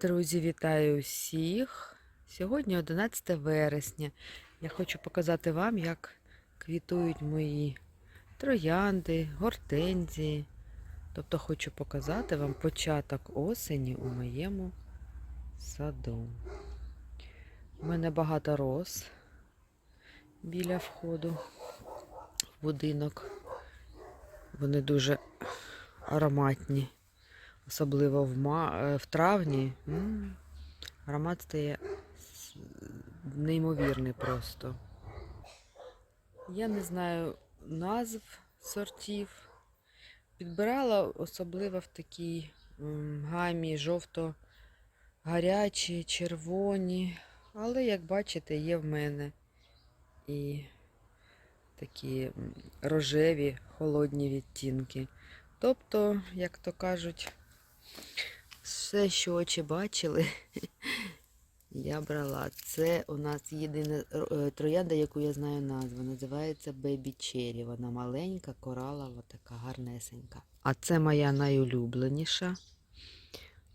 Друзі, вітаю усіх! Сьогодні 11 вересня. Я хочу показати вам, як квітують мої троянди, гортензії. Тобто хочу показати вам початок осені у моєму саду. У мене багато роз біля входу в будинок. Вони дуже ароматні. Особливо в, ма... е, в травні. м, Аромат стає неймовірний просто. Я не знаю назв сортів. Підбирала особливо в такій гамі жовто-гарячі, червоні. Але, як бачите, є в мене і такі рожеві, холодні відтінки. Тобто, як то кажуть, все, що очі бачили, я брала. Це у нас єдина е, троянда, яку я знаю назву. Називається Baby Cherry. Вона маленька, коралова, така гарнесенька. А це моя найулюбленіша.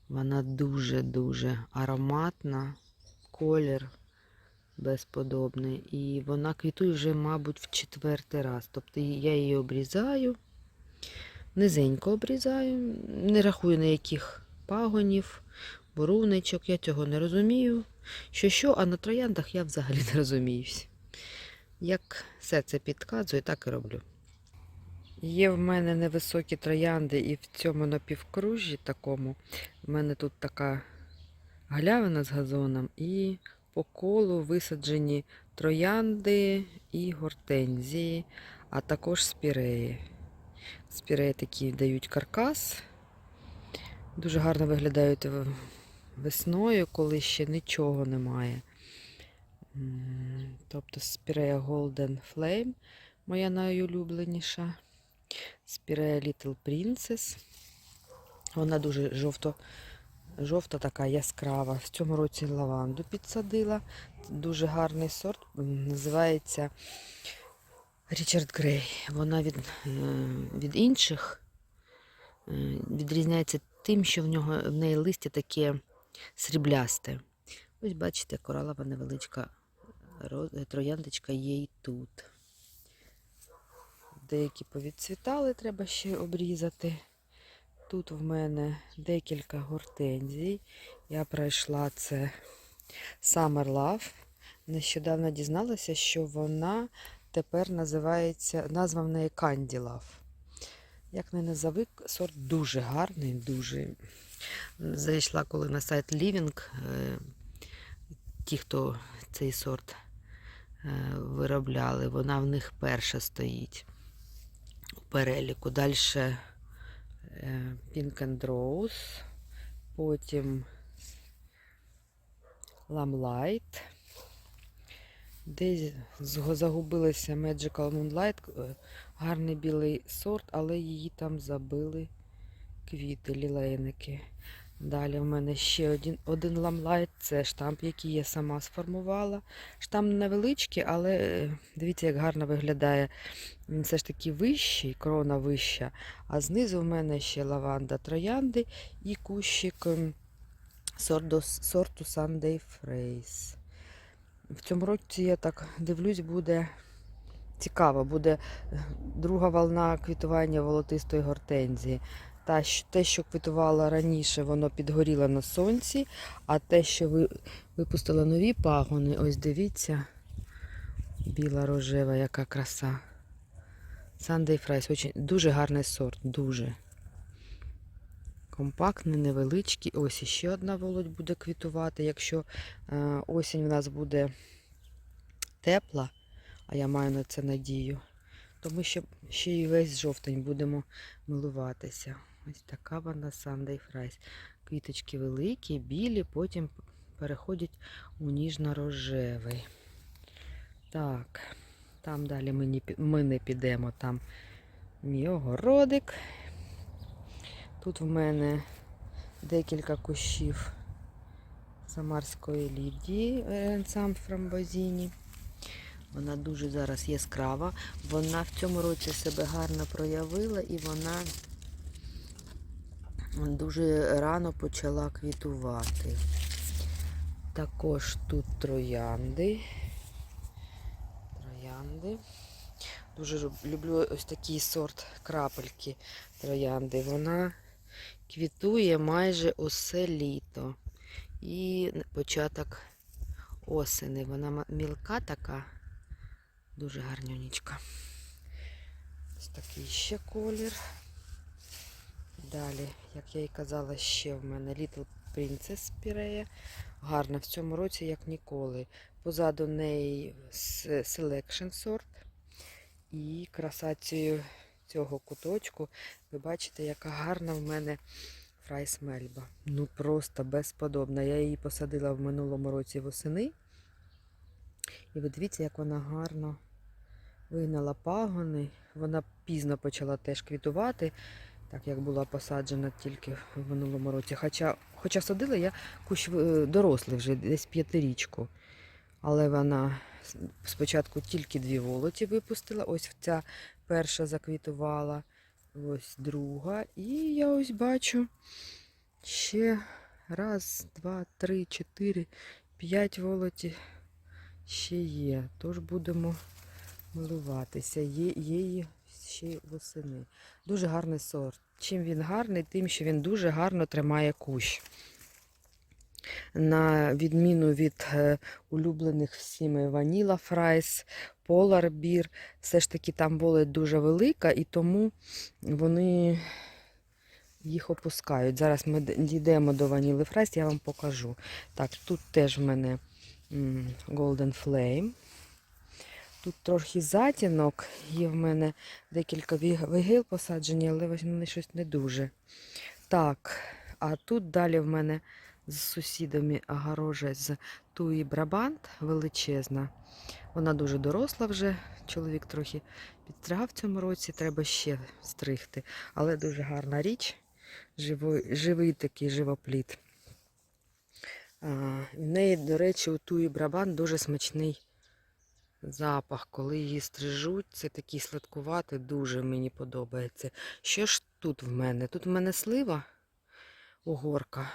Вона дуже-дуже ароматна, колір безподобний. І вона квітує вже, мабуть, в четвертий раз. Тобто я її обрізаю. Низенько обрізаю, не рахую ніяких пагонів, буруничок, я цього не розумію. Що що, а на трояндах я взагалі не розуміюсь. Як все це підказує, так і роблю. Є в мене невисокі троянди і в цьому напівкружжі такому. В мене тут така галявина з газоном і по колу висаджені троянди і гортензії, а також спіреї. Спіреї такі дають каркас. Дуже гарно виглядають весною, коли ще нічого немає. Тобто спірея Golden Flame, моя найулюбленіша. Спірея Little Princess. Вона дуже жовто, жовта така яскрава. В цьому році лаванду підсадила. Дуже гарний сорт. Називається Річард Грей. Вона від, е, від інших е, відрізняється тим, що в нього в неї листя таке сріблясте. Ось бачите, коралова невеличка трояндочка є і тут. Деякі повідцвітали, треба ще обрізати. Тут в мене декілька гортензій. Я пройшла це Summer Love. Нещодавно дізналася, що вона тепер називається, назва в неї Love. Як не назови, сорт дуже гарний, дуже. Зайшла коли на сайт Living, е, ті, хто цей сорт е, виробляли, вона в них перша стоїть у переліку. Далі Pink and Rose, потім Lamplight. Десь загубилася Magical Moonlight, е, гарний білий сорт, але її там забили квіти, лілейники. Далі в мене ще один, один ламлайт, це штамп, який я сама сформувала. Штамп невеличкий, але е, дивіться, як гарно виглядає. Він все ж таки вищий, крона вища. А знизу в мене ще лаванда троянди і кущик ем, сорту Sunday Phrase. В цьому році я так дивлюсь, буде цікаво, буде е, друга волна квітування волотистої гортензії. Та, те, що квітувало раніше, воно підгоріло на сонці, а те, що ви, випустило нові пагони, ось дивіться, біла рожева, яка краса. Sunday Fries, дуже гарний сорт, дуже. Компактний, невеличкий. Ось іще одна володь буде квітувати. Якщо е, осінь в нас буде тепла, а я маю на це надію, то ми ще, ще й весь жовтень будемо милуватися. Ось така вона Sunday Fries. Квіточки великі, білі, потім переходять у ніжно-рожевий. Так, там далі ми не, ми не підемо, там мій огородик. Тут в мене декілька кущів самарської лідії Ренсам Фрамбозіні. Вона дуже зараз яскрава. Вона в цьому році себе гарно проявила і вона дуже рано почала квітувати. Також тут троянди. Троянди. Дуже люблю ось такий сорт крапельки троянди. Вона квітує майже усе літо. І початок осени. Вона мілка така, дуже гарнюнічка. Ось такий ще колір. Далі, як я і казала, ще в мене Little Princess Пірея. Гарна в цьому році, як ніколи. Позаду неї Selection сорт. І красацією цього куточку ви бачите, яка гарна в мене фрайс мельба. Ну просто безподобна. Я її посадила в минулому році восени. І ви дивіться, як вона гарно вигнала пагони. Вона пізно почала теж квітувати, так як була посаджена тільки в минулому році. Хоча, хоча садила я кущ е, дорослий вже десь п'ятирічку. Але вона спочатку тільки дві волоті випустила. Ось ця перша заквітувала, ось друга. І я ось бачу ще раз, два, три, чотири, п'ять волоті ще є. Тож будемо милуватися. Є, її ще восени. Дуже гарний сорт. Чим він гарний, тим, що він дуже гарно тримає кущ. На відміну від е, улюблених всіми Ваніла Фрайс, Polar Beer, все ж таки там була дуже велика, і тому вони їх опускають. Зараз ми дійдемо до Ваніли Фрайс, я вам покажу. Так, тут теж в мене Golden Flame. Тут трохи затінок, є в мене декілька вигил посаджені, але вони щось не дуже. Так, а тут далі в мене з сусідами огорожа з Туї Брабант величезна. Вона дуже доросла вже. Чоловік трохи підстригав в цьому році, треба ще стригти. Але дуже гарна річ. Живий, живий такий живопліт. А, в неї, до речі, у Туї Брабант дуже смачний запах. Коли її стрижуть, це такий сладкуватий, дуже мені подобається. Що ж тут в мене? Тут в мене слива угорка.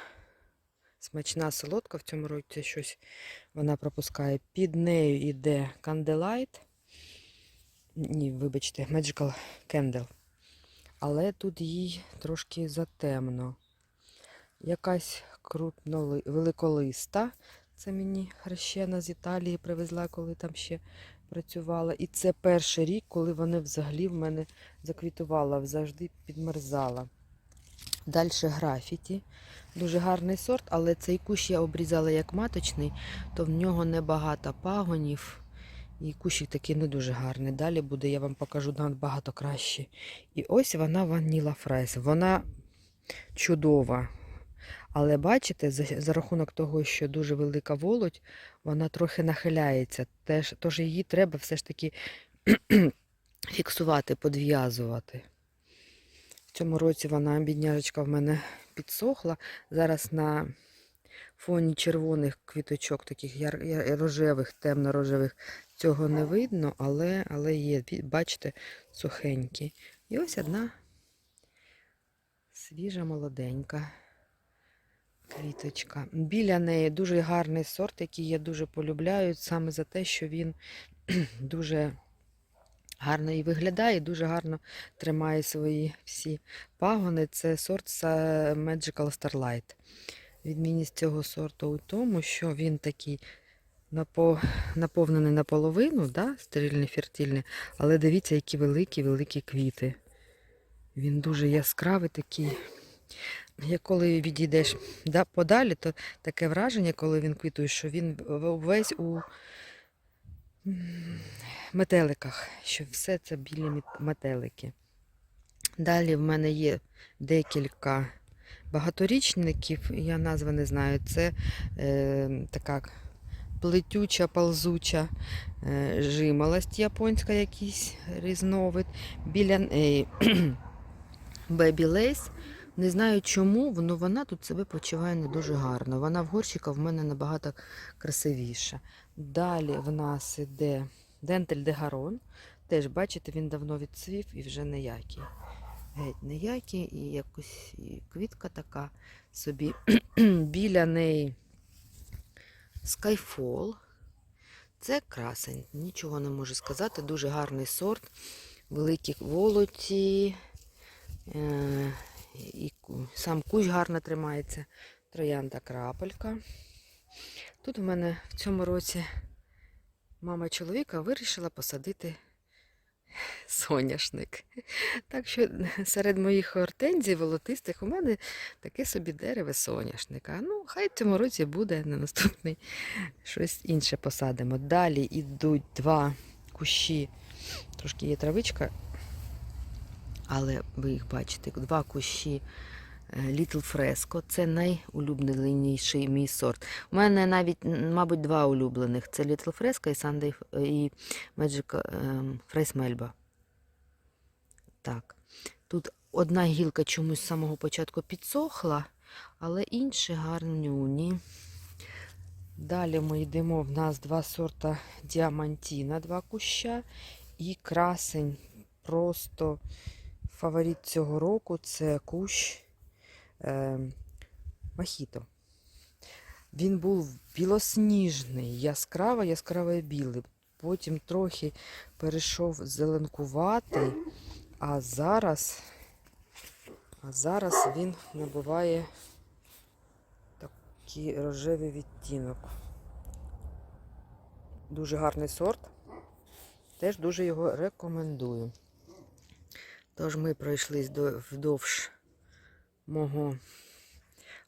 Смачна солодка в цьому році щось вона пропускає. Під нею йде Candelite. Ні, вибачте, Magical Candle. Але тут їй трошки затемно. Якась крупно великолиста. Це мені хрещена з Італії привезла, коли там ще працювала. І це перший рік, коли вони взагалі в мене заквітувала, завжди підмерзала. Далі графіті. Дуже гарний сорт, але цей кущ я обрізала як маточний, то в нього небагато пагонів. І кущик такий не дуже гарний. Далі буде, я вам покажу набагато краще. І ось вона ваніла фрайс. Вона чудова. Але бачите, за, за рахунок того, що дуже велика володь, вона трохи нахиляється. Теж, тож її треба все ж таки фіксувати, подв'язувати. Цьому році вона, бідняжечка, в мене підсохла. Зараз на фоні червоних квіточок, таких рожевих, темно-рожевих, цього не видно, але, але є, бачите, сухенькі. І ось одна свіжа, молоденька квіточка. Біля неї дуже гарний сорт, який я дуже полюбляю, саме за те, що він дуже гарно і виглядає, дуже гарно тримає свої всі пагони. Це сорт Magical Starlight. Відмінність цього сорту у тому, що він такий наповнений наполовину, да, стерильний, фертильний, але дивіться, які великі-великі квіти. Він дуже яскравий такий. Як коли відійдеш да, подалі, то таке враження, коли він квітує, що він весь у метеликах, що все це білі метелики. Далі в мене є декілька багаторічників, я назви не знаю. Це е, така плетюча, ползуча е, жимолость японська, якийсь різновид. Біля неї Baby Lace. Не знаю чому, але вона тут себе почуває не дуже гарно. Вона в горщика в мене набагато красивіша. Далі в нас іде Дентель де Гарон. Теж, бачите, він давно відцвів і вже ніякий. геть ніякі, і якось і квітка така собі. Біля неї Skyfall. Це красень, нічого не можу сказати. Дуже гарний сорт, великі волоті, е, і сам кущ гарно тримається. Троянда крапелька. Тут у мене в цьому році мама чоловіка вирішила посадити соняшник. Так що серед моїх гортензій волотистих у мене таке собі дерево соняшника. Ну, хай в цьому році буде на наступний щось інше посадимо. Далі йдуть два кущі, трошки є травичка, але ви їх бачите, два кущі е, Little Fresco. Це найулюбленіший мій сорт. У мене навіть, мабуть, два улюблених. Це Little Fresco і Sunday і Magic ем, Fresh Melba. Так. Тут одна гілка чомусь з самого початку підсохла, але інші гарнюні. Далі ми йдемо. В нас два сорта діамантіна, два куща. І красень. Просто фаворит цього року це кущ е, Махіто. Він був білосніжний, яскраво, яскраво білий. Потім трохи перейшов зеленкуватий, а зараз, а зараз він набуває такий рожевий відтінок. Дуже гарний сорт. Теж дуже його рекомендую. Тож ми пройшлись вдовж мого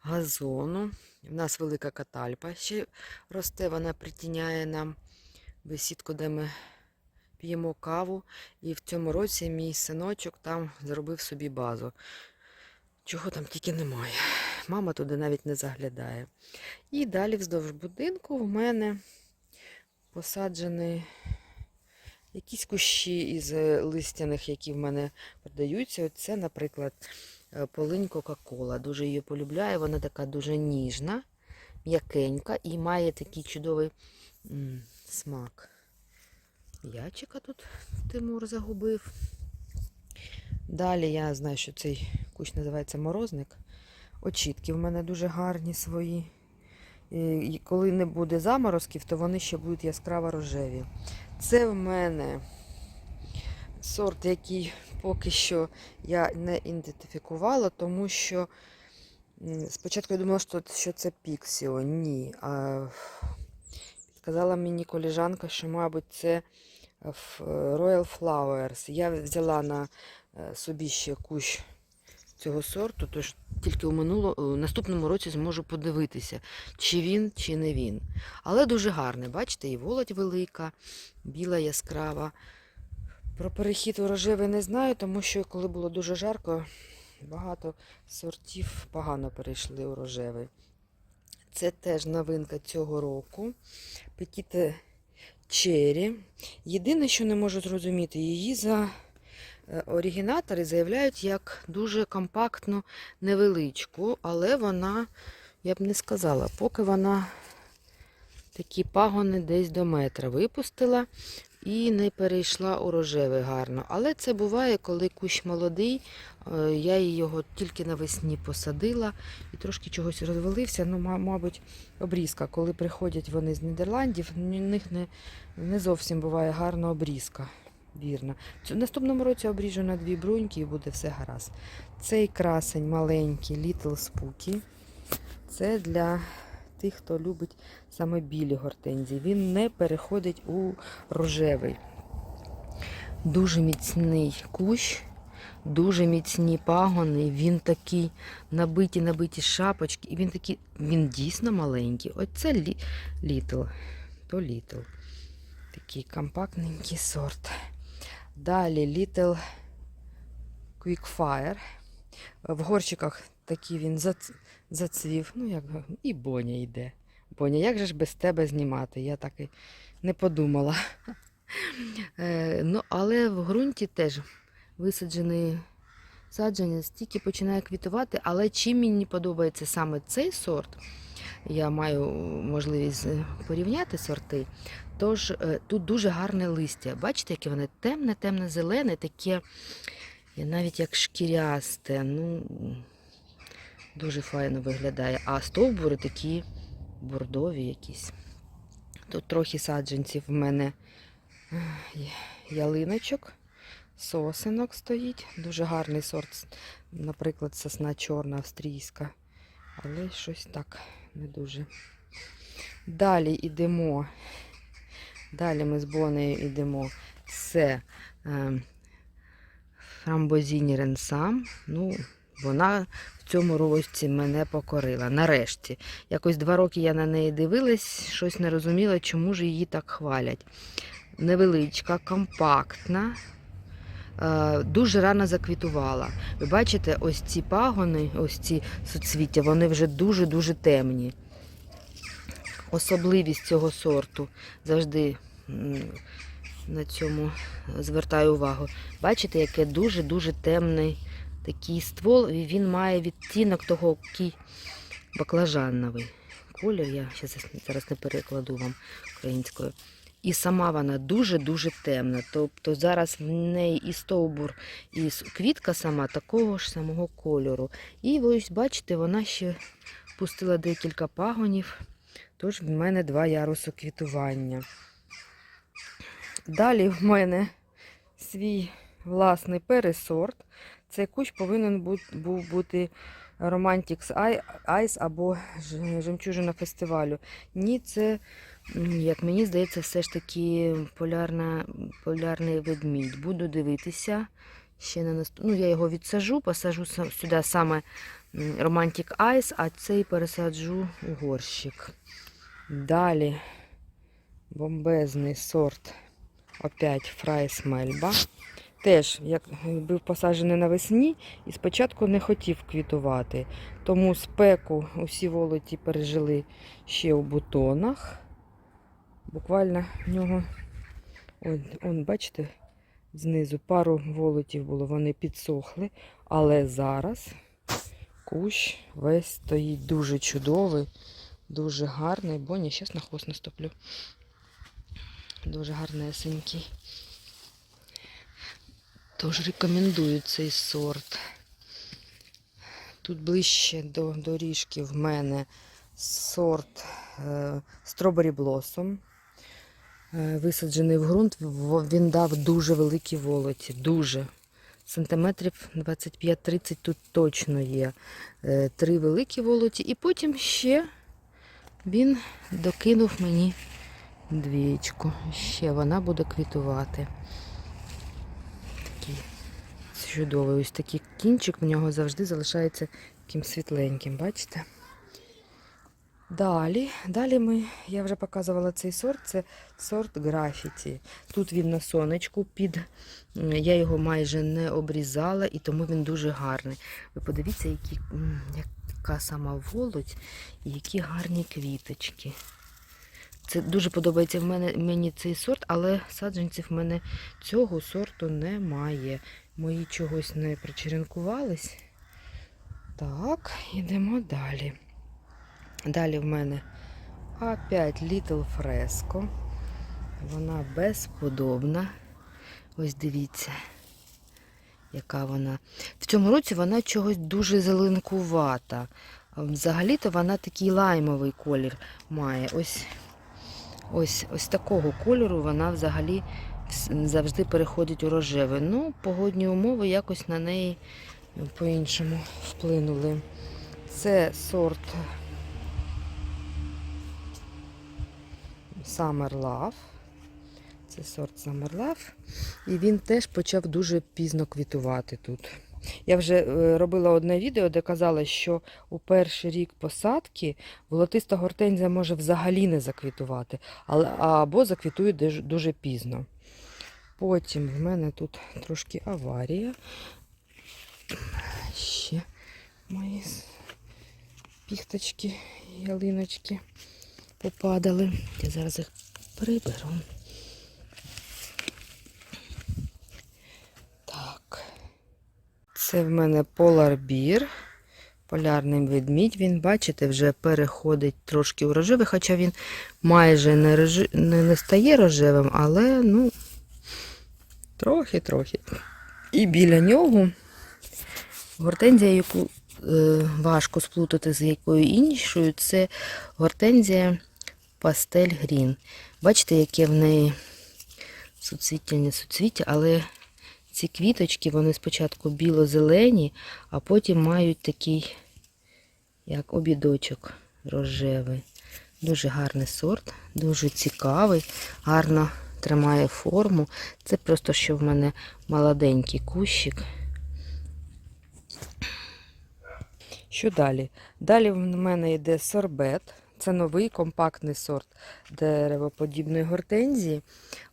газону. У нас велика катальпа ще росте, вона притіняє нам бесідку, де ми п'ємо каву. І в цьому році мій синочок там зробив собі базу. Чого там тільки немає. Мама туди навіть не заглядає. І далі вздовж будинку в мене посаджені якісь кущі із листяних, які в мене продаються. Це, наприклад, полинь Кока-Кола. Дуже її полюбляю. Вона така дуже ніжна, м'якенька і має такий чудовий м, смак. Ячика тут Тимур загубив. Далі я знаю, що цей кущ називається морозник. Очітки в мене дуже гарні свої. І коли не буде заморозків, то вони ще будуть яскраво рожеві. Це в мене сорт, який поки що я не ідентифікувала, тому що спочатку я думала, що, це Піксіо. Ні. А, сказала мені коліжанка, що, мабуть, це Royal Flowers. Я взяла на е, собі ще кущ цього сорту, тож тільки у минуло, наступному році зможу подивитися, чи він, чи не він. Але дуже гарний, бачите, і володь велика, біла яскрава. Про перехід у рожевий не знаю, тому що коли було дуже жарко, багато сортів погано перейшли у рожевий. Це теж новинка цього року. Петіте Черрі. Єдине, що не можу зрозуміти, її за е, оригінатори заявляють як дуже компактну, невеличку, але вона, я б не сказала, поки вона такі пагони десь до метра випустила і не перейшла у рожевий гарно. Але це буває, коли кущ молодий, е, я його тільки навесні посадила і трошки чогось розвалився. Ну, мабуть, обрізка. Коли приходять вони з Нідерландів, у них не, не зовсім буває гарна обрізка. Вірно. Цю- Наступному році обріжу на дві бруньки і буде все гаразд. Цей красень маленький Little Spooky. Це для тих, хто любить саме білі гортензії. Він не переходить у рожевий. Дуже міцний кущ, дуже міцні пагони. Він такий набиті, набиті шапочки. І він такий, він дійсно маленький. Оце лі, літл. То літл. Такий компактненький сорт. Далі Little Quickfire. В горщиках такий він зацвів. Ну, як і Боня йде. Боня, як же ж без тебе знімати? Я так і не подумала. Е, ну, але в ґрунті теж висаджений саджанець тільки починає квітувати. Але чим мені подобається саме цей сорт, я маю можливість е, порівняти сорти. Тож е, тут дуже гарне листя. Бачите, яке воно темне, темне, зелене, таке навіть як шкірясте, ну дуже файно виглядає. А стовбури такі бордові якісь. Тут трохи саджанців в мене ялиночок, сосенок стоїть. Дуже гарний сорт, наприклад, сосна чорна австрійська. Але щось так не дуже. Далі йдемо. Далі ми з Бонею йдемо. Це е, Фрамбозіні Ренсам. Ну, вона в цьому році мене покорила. Нарешті. Якось два роки я на неї дивилась, щось не розуміла, чому ж її так хвалять. Невеличка, компактна. е, Дуже рано заквітувала. Ви бачите, ось ці пагони, ось ці суцвіття, вони вже дуже-дуже темні. Особливість цього сорту завжди на цьому звертаю увагу. Бачите, яке дуже-дуже темний такий ствол. і Він має відтінок того кі... баклажановий колір. Я зараз не перекладу вам українською. І сама вона дуже-дуже темна. Тобто зараз в неї і стовбур, і квітка сама такого ж самого кольору. І ось бачите, вона ще пустила декілька пагонів. Тож в мене два яруси квітування. Далі в мене свій власний пересорт. Цей кущ повинен був бути Romantics Ice або жемчужина фестивалю. Ні, це, як мені здається, все ж таки полярна, полярний ведмідь. Буду дивитися. Ще на наступ... Ну, я його відсажу, посажу сюди саме Romantic Ice, а цей пересаджу у горщик. Далі бомбезний сорт опять Фрайс Мельба. Теж, як був посаджений навесні і спочатку не хотів квітувати. Тому спеку усі волоті пережили ще у бутонах. Буквально в нього, он, он, бачите, знизу пару волотів було, вони підсохли. Але зараз кущ весь стоїть дуже чудовий, дуже гарний. Боні, зараз на хвост наступлю. Дуже гарнесенький. Тож рекомендую цей сорт. Тут ближче до доріжки в мене сорт е, Strawberry Blossom. Е, висаджений в ґрунт, він дав дуже великі волоті. Дуже. Сантиметрів 25-30 тут точно є. Е, Три великі волоті. І потім ще він докинув мені двічку. Ще вона буде квітувати. Чудовий. Ось такий кінчик в нього завжди залишається таким світленьким, бачите? Далі, далі ми, я вже показувала цей сорт, це сорт графіті. Тут він на сонечку під. Я його майже не обрізала, і тому він дуже гарний. Ви подивіться, які, яка сама волоть і які гарні квіточки. Це дуже подобається в мене мені цей сорт, але саджанців в мене цього сорту немає. Мої чогось не причеренкувались. Так, йдемо далі. Далі в мене опять Little Fresco. Вона безподобна. Ось дивіться, яка вона. В цьому році вона чогось дуже зеленкувата. Взагалі-то вона такий лаймовий колір має. Ось, ось, ось такого кольору вона взагалі завжди переходить у рожевий. Ну, погодні умови якось на неї по-іншому вплинули. Це сорт Summer Love. Це сорт Summer Love. І він теж почав дуже пізно квітувати тут. Я вже е, робила одне відео, де казала, що у перший рік посадки волотиста гортензія може взагалі не заквітувати, або заквітує дуже пізно. Потім в мене тут трошки аварія. Ще мої піхточки, ялиночки попадали. Я зараз їх приберу. Це в мене поларбір. Полярний ведмідь. Він, бачите, вже переходить трошки у рожевий, хоча він майже не, рожи... не, не стає рожевим, але ну, трохи-трохи І біля нього гортензія, яку е, важко сплутати з якою іншою, це гортензія пастель грін. Бачите, яке в неї суцвіття, не суцвіття, але ці квіточки, вони спочатку біло-зелені, а потім мають такий, як обідочок рожевий. Дуже гарний сорт, дуже цікавий, гарно тримає форму. Це просто що в мене молоденький кущик. Що далі? Далі в мене йде сорбет. Це новий компактний сорт деревоподібної гортензії.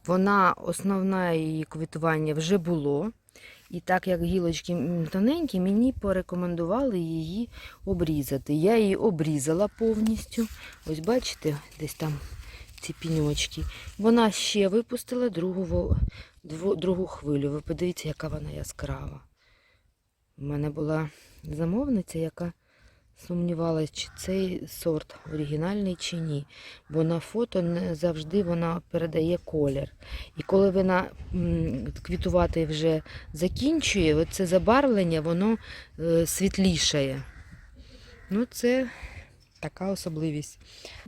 Вона, основне її квітування вже було. І так як гілочки тоненькі, мені порекомендували її обрізати. Я її обрізала повністю. Ось бачите, десь там ці піньочки. Вона ще випустила другу, другу хвилю. Ви подивіться, яка вона яскрава. У мене була замовниця, яка сумнівалась, чи цей сорт оригінальний чи ні. Бо на фото не завжди вона передає колір. І коли вона квітувати вже закінчує, оце забарвлення, воно е, світлішає. Ну, це така особливість.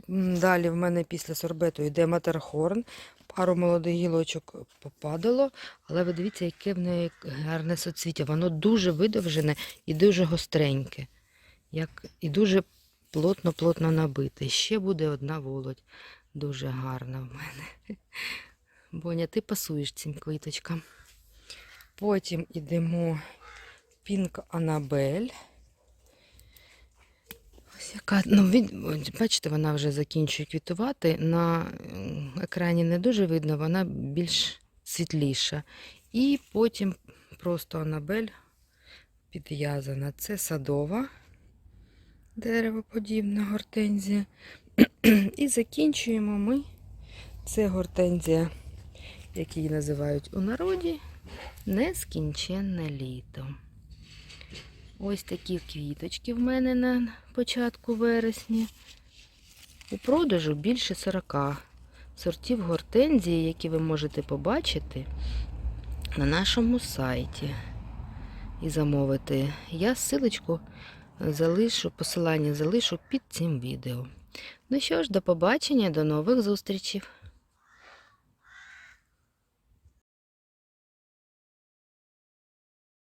Далі в мене після сорбету йде матерхорн. Пару молодих гілочок попадало, але ви дивіться, яке в неї гарне соцвіття. Воно дуже видовжене і дуже гостреньке. Як... І дуже плотно-плотно набите. Ще буде одна володь. Дуже гарна в мене. Боня, ти пасуєш цим квіточкам. Потім йдемо Пінк Анабель. Ось яка, ну, від, бачите, вона вже закінчує квітувати. На екрані не дуже видно, вона більш світліша. І потім просто Анабель підв'язана. Це садова деревоподібна гортензія. І закінчуємо ми. Це гортензія, як її називають у народі, нескінченне літо. Ось такі квіточки в мене на початку вересня. У продажу більше 40 сортів гортензії, які ви можете побачити на нашому сайті і замовити. Я ссылочку залишу, посилання залишу під цим відео. Ну що ж, до побачення, до нових зустрічей.